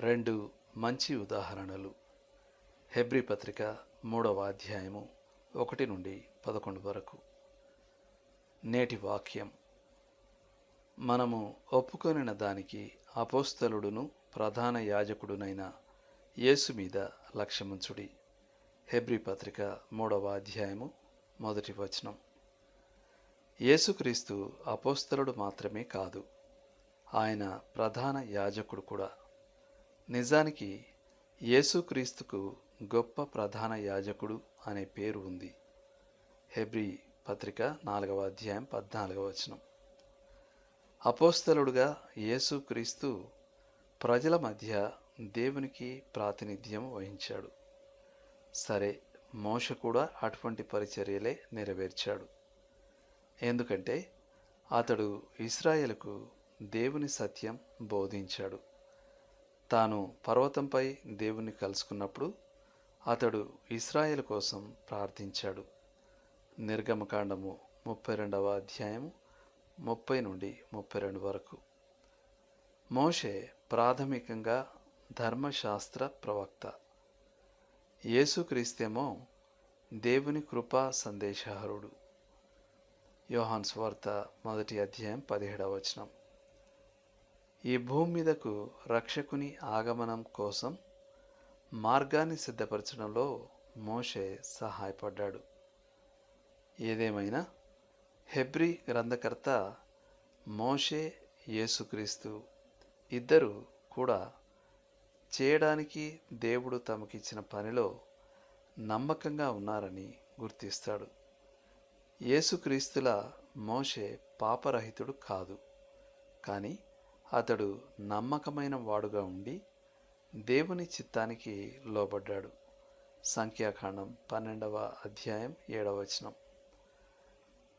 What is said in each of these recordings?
రెండు మంచి ఉదాహరణలు. హెబ్రి పత్రిక మూడవ అధ్యాయము ఒకటి నుండి పదకొండు వరకు. నేటి వాక్యం. మనము ఒప్పుకొనిన దానికి అపోస్తలుడును ప్రధాన యాజకుడునైన యేసు మీద లక్ష్యముంచుడి. హెబ్రి పత్రిక మూడవ అధ్యాయము మొదటి వచనం. యేసుక్రీస్తు అపోస్తలుడు మాత్రమే కాదు ఆయన ప్రధాన యాజకుడు కూడా. నిజానికి యేసుక్రీస్తుకు గొప్ప ప్రధాన యాజకుడు అనే పేరు ఉంది. హెబ్రి పత్రిక నాలుగవ అధ్యాయం పద్నాలుగవ వచనం. అపోస్తలుడుగా యేసుక్రీస్తు ప్రజల మధ్య దేవునికి ప్రాతినిధ్యం వహించాడు. సరే మోష కూడా అటువంటి పరిచర్యలే నెరవేర్చాడు. ఎందుకంటే అతడు ఇస్రాయేల్కు దేవుని సత్యం బోధించాడు. తాను పర్వతంపై దేవుని కలుసుకున్నప్పుడు అతడు ఇస్రాయేల్ కోసం ప్రార్థించాడు. నిర్గమకాండము ముప్పై రెండవ అధ్యాయము ముప్పై నుండి ముప్పై రెండు వరకు. మోషే ప్రాథమికంగా ధర్మశాస్త్ర ప్రవక్త. యేసుక్రీస్తేమో దేవుని కృపా సందేశహరుడు. యోహాన్ స్వార్త మొదటి అధ్యాయం పదిహేడవ వచనం. ఈ భూమి మీదకు రక్షకుని ఆగమనం కోసం మార్గాన్ని సిద్ధపరచడంలో మోషే సహాయపడ్డాడు. ఏదేమైనా హెబ్రి గ్రంథకర్త మోషే యేసుక్రీస్తు ఇద్దరు కూడా చేయడానికి దేవుడు తమకిచ్చిన పనిలో నమ్మకంగా ఉన్నారని గుర్తిస్తాడు. యేసుక్రీస్తుల మోషే పాపరహితుడు కాదు. కానీ అతడు నమ్మకమైన వాడుగా ఉండి దేవుని చిత్తానికి లోబడ్డాడు. సంఖ్యాకాండం పన్నెండవ అధ్యాయం ఏడవ వచనం.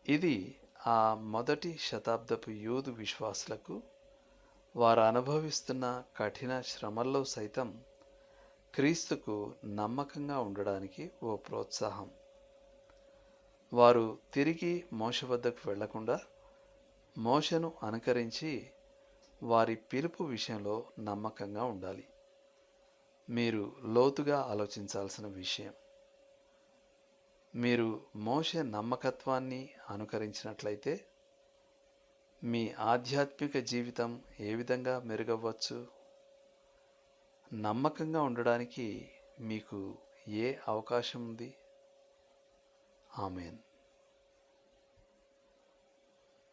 ఇది ఆ మొదటి శతాబ్దపు యూదు విశ్వాసులకు వారు అనుభవిస్తున్న కఠిన శ్రమల్లో సైతం క్రీస్తుకు నమ్మకంగా ఉండడానికి ఓ ప్రోత్సాహం. వారు తిరిగి మోష వద్దకు వెళ్ళకుండా మోషను అనుకరించి వారి పిలుపు విషయంలో నమ్మకంగా ఉండాలి. మీరు లోతుగా ఆలోచించాల్సిన విషయం. మీరు మోసే నమ్మకత్వాన్ని అనుకరించినట్లయితే మీ ఆధ్యాత్మిక జీవితం ఏ విధంగా మెరుగవ్వచ్చు? నమ్మకంగా ఉండడానికి మీకు ఏ అవకాశం ఉంది? ఆమెన్.